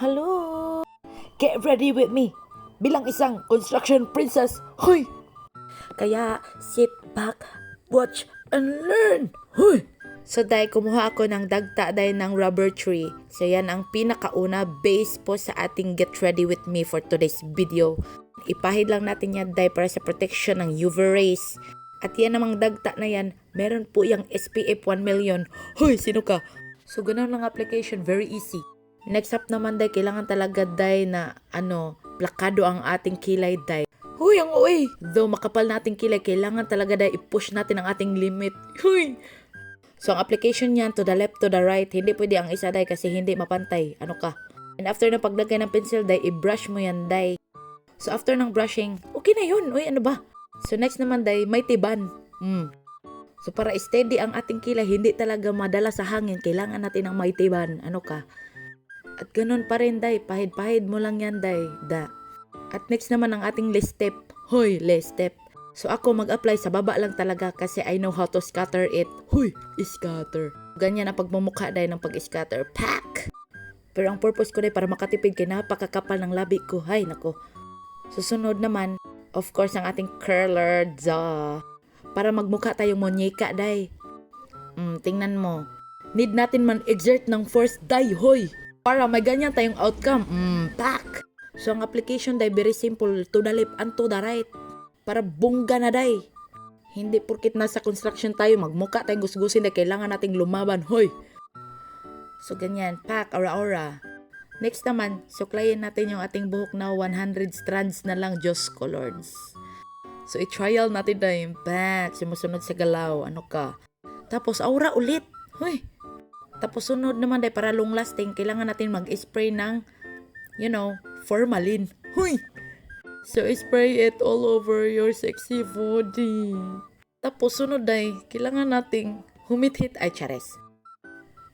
Hello? Get ready with me. Bilang isang construction princess. Hoy! Kaya sit back, watch, and learn. Hoy! So dahil kumuha ako ng dagta dahil ng rubber tree. So yan ang pinakauna base po sa ating get ready with me for today's video. Ipahid lang natin yan dahil para sa protection ng UV rays. At yan namang dagta na yan, meron po yung SPF 1 million. Hoy, sino ka? So ganun lang application, very easy. Next up naman dahil kailangan talaga dahil na ano, plakado ang ating kilay dahil. Huy, ang uwi! Though makapal nating kilay, kailangan talaga dahil i-push natin ang ating limit. Huy! So, ang application niyan to the left, to the right, hindi pwede ang isa dahil kasi hindi mapantay. Ano ka? And after na paglagay ng pencil dahil, i-brush mo yan dahil. So, after ng brushing, okay na yun. Uy, ano ba? So, next naman dahil, may tiban. Hmm. So, para steady ang ating kilay, hindi talaga madala sa hangin. Kailangan natin ng may tiban. Ano ka? At ganun pa rin, day. Pahid-pahid mo lang yan, day. Da. At next naman ang ating list step. Hoy, list step. So ako mag-apply sa baba lang talaga kasi I know how to scatter it. Huy, scatter. Ganyan ang pagmumukha dahil ng pag-scatter. Pack! Pero ang purpose ko dahil para makatipid kay napakakapal ng labi ko. Hay, nako. Susunod naman, of course, ang ating curler. Duh. Para magmukha tayong monyeka, day. Mm, tingnan mo. Need natin man exert ng force, day, hoy. Para may ganyan tayong outcome. Mm, pack! So, ang application, day, very simple. To the left and to the right para bongga na day. Hindi porkit nasa construction tayo, magmuka tayong gusgusin na kailangan nating lumaban, hoy. So ganyan, pack, aura-aura. Next naman, suklayin natin yung ating buhok na 100 strands na lang, Diyos ko, Lords. So, i-trial natin na yung pack, sumusunod sa galaw, ano ka. Tapos, aura ulit, hoy. Tapos, sunod naman dahil para long lasting, kailangan natin mag-spray ng, you know, formalin. Hoy! So, spray it all over your sexy body. Tapos, sunod day, kailangan nating humit-hit ay chares.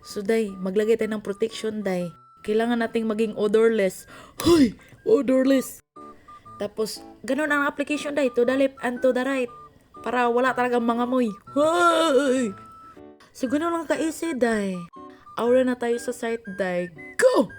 So, day, maglagay tayo ng protection, day. Kailangan nating maging odorless. Hoy! Odorless! Tapos, ganun ang application, day. To the left and to the right. Para wala talagang mga moy. Hoy! So, ganun lang ka-easy, day. Aura na tayo sa site, day. Go!